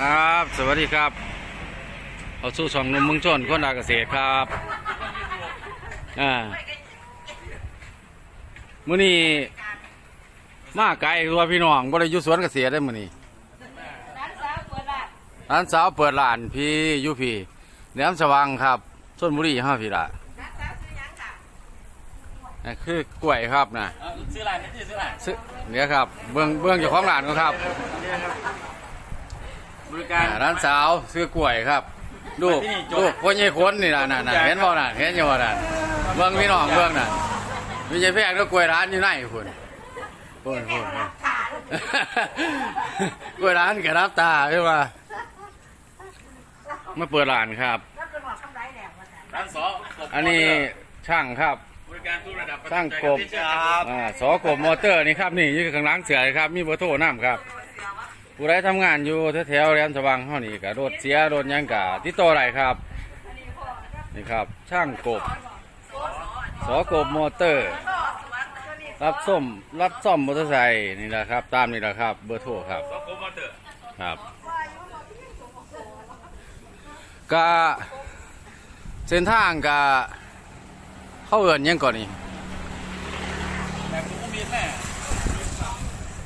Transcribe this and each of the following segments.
ครับ สวัสดีครับเอาสู่ช่องหนุ่มเมึงชนคนดาเกษตรครับอ่ามื้อนี้มาไกลตัวพี่น้องบ่ได้อยู่สวนเกษตรได้มื้อนี้ร้านสาวเปิดร้านร้านสาวเปิดร้านพี่อยู่พี่แหลมสว่างครับชลบุรีเฮาพี่ล่ะร้านสาวซื้อหยังค่ะนี่คือกล้วยครับนะเอาซื้อร้านนี่ซื้อร้านซื้อเนี่ยครับเบื้องเบื้องเจ้าของร้านก็ครับ บริการอ่าร้านสาวซื้อกล้วยครับลูกที่นี่จบลูกพ่อใหญ่คนนี่ล่ะน่ะน่ะเห็นบ่น่ะเห็นอยู่บ่น่ะเบื้องพี่น้องเบื้องน่ะมีใจแพงก็กล้วยร้านอยู่ไหนคุณคุณคุณกล้วยร้านกับรับตาใช่ป่ะมาเปิดร้านครับแล้วเป็นหอกกำไรแหลมมาจ้ะร้านสออันนี้ช่างครับบริการทุกระดับช่างกบครับอ่าสอกบมอเตอร์นี่ครับนี่อยู่ข้างหลังเสือครับ มีเบอร์โทรน้ำครับ ผู้ใดทำงานอยู่แถวๆแหลมสว่างเฮานี่ก็รถเสียรถหยังกะติดต่อได้ครับ นี่ครับ ช่างกบ สอกบมอเตอร์ รับส้มรับซ่อมมอเตอร์ไซค์นี่แหละครับ ตามนี่แหละครับ เบอร์โทรครับสอกบมอเตอร์ครับก็เส้นทางก็เข้าเอินหยังก่อนนี่แต่ผมก็มีแม่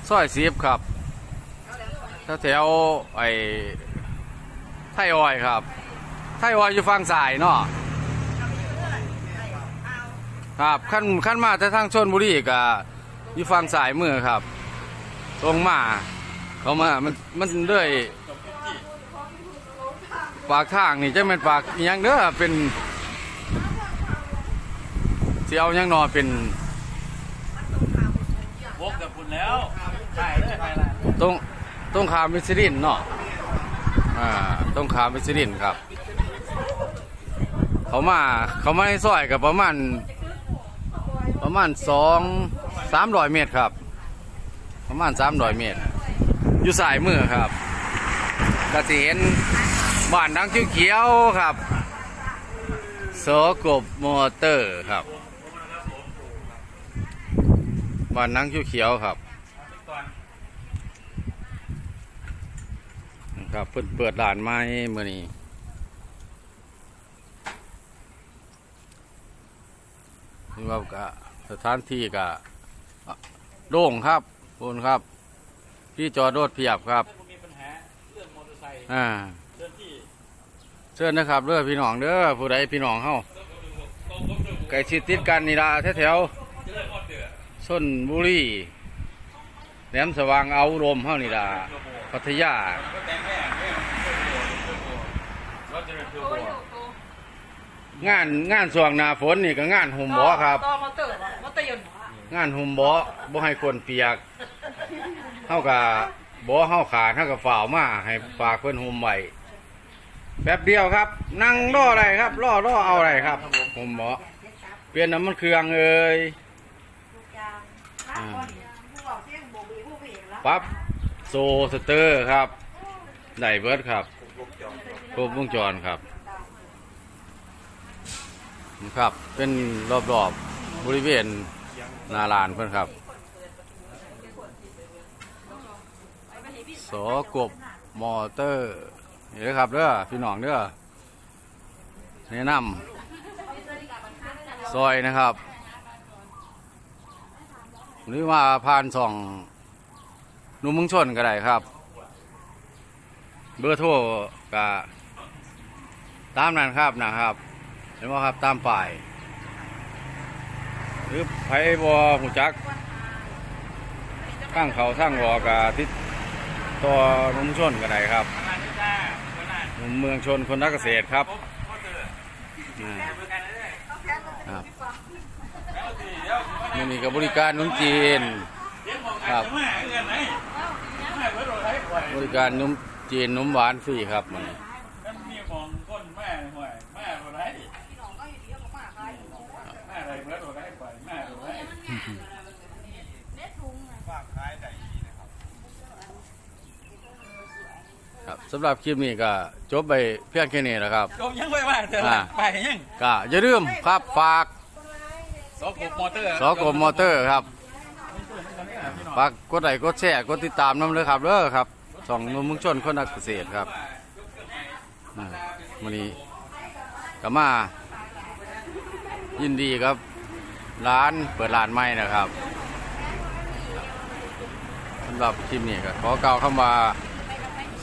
ซอยซีฟครับ แถวๆไอ้ไทยออยครับ ไทยออยอยู่ฝั่งสายเนาะครับขั้นขั้นมาแต่ทางชนบุรีก็อยู่ฝั่งสายมือครับ ตรงมา เขามา มันมันเลื่อยปากทางนี่จะเป็นปากอิหยังเด้อเป็นเสียวยังนอเป็นวกกับคุณแล้วถ่ายเลยถ่ายร้านตรง ตรงขามมิสลินเนาะอ่าตรงขามมิสลินครับ เขามาเขามาในซอยกับประมาณ ประมาณสองสามร้อยเมตรครับ ประมาณสามร้อยเมตร อยู่สายมือครับก็จะเห็นบ้านดังเขียวๆครับโสกบมอเตอร์ครับบ้านนังเขียวๆครับ ก่อน ครับเปิดเปิดร้านไม้เมื่อนี้นี่ว่ากะสถานที่กะโล่งครับคุณครับ ที่จอดรถเพียบครับถ้าคุณมีปัญหาเรื่องมอเตอร์ไซค์อ่าเรื่องที่เชิญนะครับเด้อพี่น้องเด้อผู้ใดพี่น้องเฮาไก่ชิดติดกันนี่ละแถวเรื่องมอเตอร์ๆชนบุรีแหลมสว่างเอารมเฮานี่ละพัทยา ก็แต่งแม่แม่รถ จะเป็นเทอร์โบงานงานส่วงหนาฝนนี่ก็งานหุ่มบ่อครับ ต่อมอเตอร์บ่มอเตอร์ยนต์บ่งานหุ่มบ่อบ่ให้คนเปียกเฮากับบ่เฮาขาดเฮากับฝ่าวมาให้ฝากเพิ่นหุ่มไว้แป๊บเดียวครับ นั่งรออะไรครับรอรอเอาอะไรครับหุ่มบ่อเปลี่ยนน้ำมันเครื่องเอ้ยอ่าปั๊บโซสเตอร์ครับได้เบิร์ดครับ รบวงจรครับครับ เป็นรอบๆบบริเวณนาลานเพื่อนครับสกบมอเตอร์นี่เลยครับเด้อพี่น้องเด้อแนะนำซอยนะครับหรือว่าผ่านส่องนุ่มมึงชนก็ได้ครับ เบอร์โทรก็ ตามนั้นครับนะครับเห็นไหมครับตามป้ายหรือไผ่บอหูจักข้างเขาทั้งวอกาทิศตัวนุ่มชนก็ได้ครับเวลาหนุ่มเมืองชนคนนักเกษตรครับครับนี่นี่กับบริการนุ่มจีนครับบริการนุ่มจีนนุ่มหวานฟรีครับมัน มันมีของก้นแม่ห่วยแม่รถไฟแม่อะไรเพื่อรถไฟไหวแม่รถไฟ ครับสำหรับคลิปนี้ก็จบไปเพียงแค่นี้แหละครับก็ยังไม่ว่าเธอไปยังก็อย่าลืมครับฝากสอกบมอเตอร์สกบมอเตอร์ครับฝากกดไลค์กดแชร์กดติดตามน้ำเลยครับเด้อครับสองหนุ่มเมุงชนคนนักเกษตรครับอ่าวันนี้ก็มายินดีครับ ร้านเปิดร้านใหม่นะครับสำหรับคลิปนี้ก็ขอกล่าวคำว่า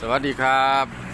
สวัสดีครับ